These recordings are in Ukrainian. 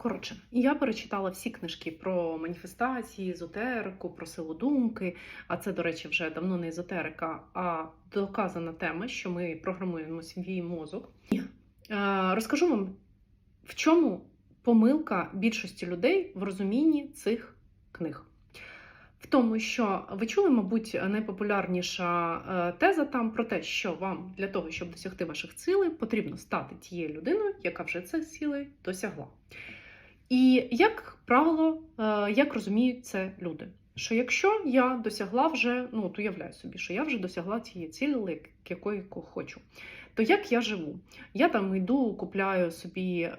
Коротше, я перечитала всі книжки про маніфестації, езотерику, про силу думки. А це, до речі, вже давно не езотерика, а доказана тема, що ми програмуємо свій мозок. Е, розкажу вам, в чому помилка більшості людей в розумінні цих книг. В тому, що ви чули, мабуть, найпопулярніша е, теза там про те, що вам для того, щоб досягти ваших цілей, потрібно стати тією людиною, яка вже цих цілей досягла. І як правило, е, як розуміють це люди? Що якщо я досягла вже, ну от уявляю собі, що я вже досягла тієї цілі, якої хочу, то як я живу? Я там йду, купляю собі е,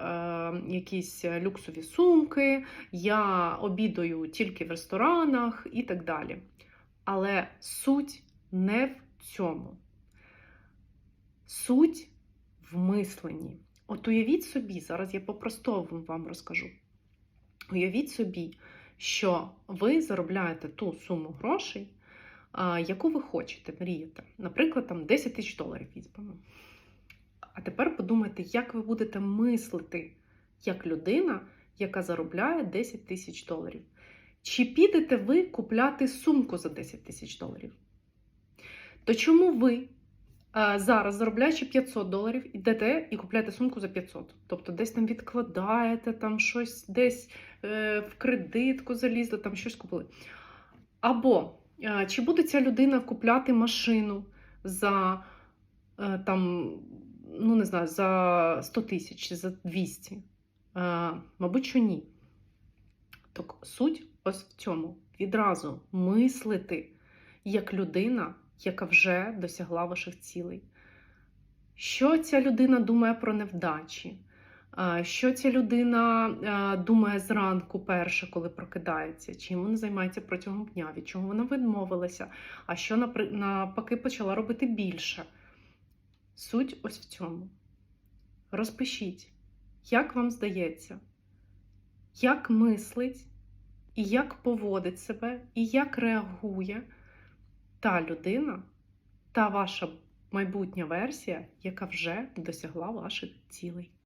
якісь люксові сумки, я обідаю тільки в ресторанах і так далі. Але суть не в цьому. Суть в мисленні. От уявіть собі, зараз я по-простому вам розкажу. Уявіть собі, що ви заробляєте ту суму грошей, яку ви хочете, мрієте. Наприклад, там 10 тисяч доларів візьмемо. А тепер подумайте, як ви будете мислити як людина, яка заробляє 10 тисяч доларів. Чи підете ви купляти сумку за 10 тисяч доларів? То чому ви зараз, заробляючи 500 доларів, йдете і купляєте сумку за 500? Тобто десь там відкладаєте, там щось десь е, в кредитку залізли, там щось купили. Або е, чи буде ця людина купляти машину за е, там, ну не знаю, за 100 тисяч чи за 200? Е, мабуть, що ні. Так суть ось в цьому. Відразу мислити як людина, яка вже досягла ваших цілей. Що ця людина думає про невдачі? Що ця людина думає зранку перше, коли прокидається? Чим вона займається протягом дня? Від чого вона відмовилася? А що навпаки почала робити більше? Суть ось в цьому. Розпишіть, як вам здається, як мислить, і як поводить себе, і як реагує та людина, та ваша майбутня версія, яка вже досягла ваших цілей.